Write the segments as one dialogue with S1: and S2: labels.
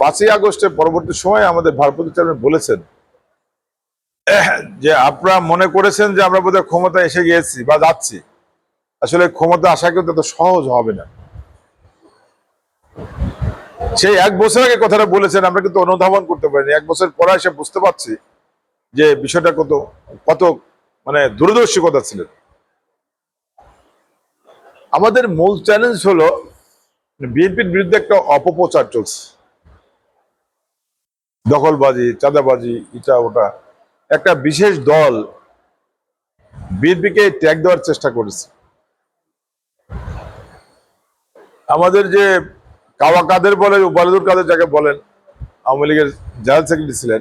S1: পাঁচই আগস্টের পরবর্তী সময়ে আমাদের ভারপ্রাপ্ত চেয়ারম্যান বলেছেন, যে আপনারা মনে করেছেন যে আমরা বোধহয় ক্ষমতা এসে গিয়েছি বা যাচ্ছি। আসলে ক্ষমতা আসা কিন্তু এত সহজ হবে না। সেই এক বছর আগে কথাটা বলেছেন, আমরা কিন্তু অনুধাবন করতে পারিনি। এক বছর পরে এসে বুঝতে পারছি যে বিষয়টা কত কত মানে দূরদর্শিকতা ছিলেন আমাদের মূল চ্যালেঞ্জ হলো বিএনপির বিরুদ্ধে একটা অপপ্রচার চলছে। দখলবাজি, চাঁদাবাজি, ইটা, ওটা। একটা বিশেষ দল বিএনপিকে ট্যাগ দেওয়ার চেষ্টা করেছে। আমাদের যে কাওয়া কাদের বলে ওবায়দুল কাদের যাকে বলেন, আওয়ামী লীগের জেনারেল সেক্রেটারি ছিলেন,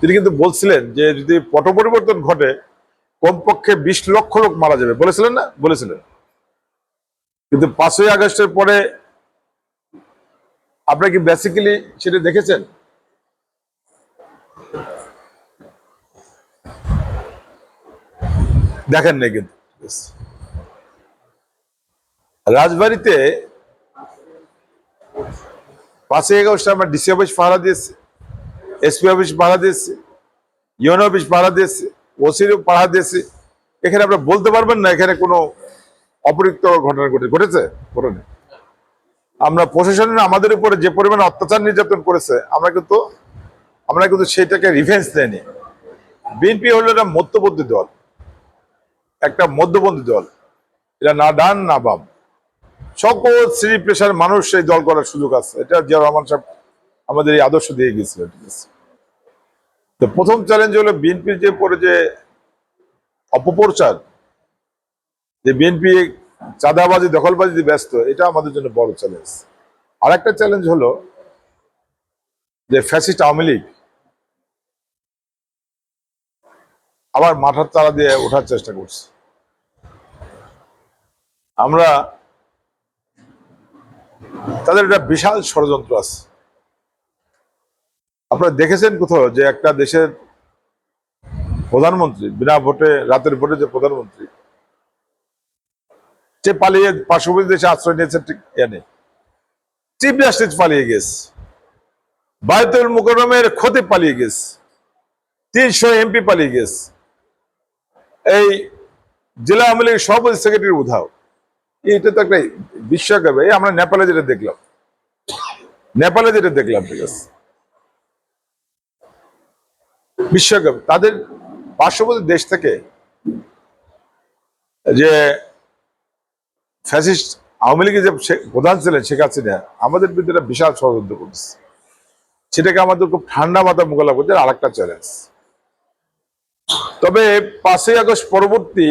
S1: তিনি কিন্তু বলছিলেন যে যদি পট পরিবর্তন ঘটে, কমপক্ষে বিশ লক্ষ লোক মারা যাবে। বলেছিলেন না? বলেছিলেন। কিন্তু পাঁচই আগস্টের পরে আপনারা কি বেসিক্যালি সেটা দেখেছেন? দেখেন নাই কিন্তু। রাজবাড়িতে পাঁচই আগস্ট আমরা ডিসি অফিস পাহারা দিয়েছি, এসপি অফিস পাহারা দিয়েছি ইউএন অফিস পাহারা দিয়েছি ওসির পাহারা দিয়েছি। এখানে আপনারা বলতে পারবেন না এখানে কোনো অপরিক্ত ঘটনা ঘটে, ঘটেছে? ঘটনা। আমরা প্রশাসনের আমাদের উপরে যে পরিমাণ অত্যাচার নির্যাতন করেছে, আমরা কিন্তু আমরা কিন্তু সেটাকে রিভেন্স দেয়নি। বিএনপি হলো একটা মধ্যবর্তী দল। একটা মধ্যপন্থী দল। এটা না ডান, না বাম। সকল শ্রী পেশার মানুষ সেই দল করার সুযোগ আছে। এটা জিয়া রহমান সাহেব আমাদের এই আদর্শ দিয়ে আছে? তো প্রথম চ্যালেঞ্জ হলো বিএনপির যে পরে যে অপপ্রচার, যে বিএনপি চাঁদাবাজি দখলবাজি ব্যস্ত, এটা আমাদের জন্য বড় চ্যালেঞ্জ আর একটা চ্যালেঞ্জ হলো যে ফ্যাসিস্ট আওয়ামী লীগ আবার মাথার তালা দিয়ে ওঠার চেষ্টা করছে। আমরা তাদের একটা বিশাল ষড়যন্ত্র আছে। আপনারা দেখেছেন কোথাও যে একটা দেশের প্রধানমন্ত্রী, বিনা ভোটে, রাতের ভোটে যে প্রধানমন্ত্রী, সে পালিয়ে পার্শ্ববর্তী দেশে আশ্রয় নিয়েছে ঠিক এনে চিফ জাস্টিস পালিয়ে গেছে। বায়তুল মুকরমের ক্ষতি পালিয়ে গেছে। তিনশো এমপি পালিয়ে গেছে। এই জেলা আওয়ামী লীগের সভাপতি সেক্রেটারি উধাও। এটা তো একটা বিস্ময়কর এই আমরা নেপালে যেটা দেখলাম। নেপালে যেটা দেখলাম, ঠিক আছে। বিস্ময়কর তাদের পার্শ্ববর্তী দেশ থেকে যে ফ্যাসিস্ট আওয়ামী লীগের যে প্রধান ছিলেন শেখ হাসিনা, আমাদের বিরুদ্ধে বিশাল ষড়যন্ত্র করছে। সেটাকে আমাদের খুব ঠান্ডা মাথা মোকাবিলা করতে আর একটা চ্যালেঞ্জ তবে পাঁচই আগস্ট পরবর্তী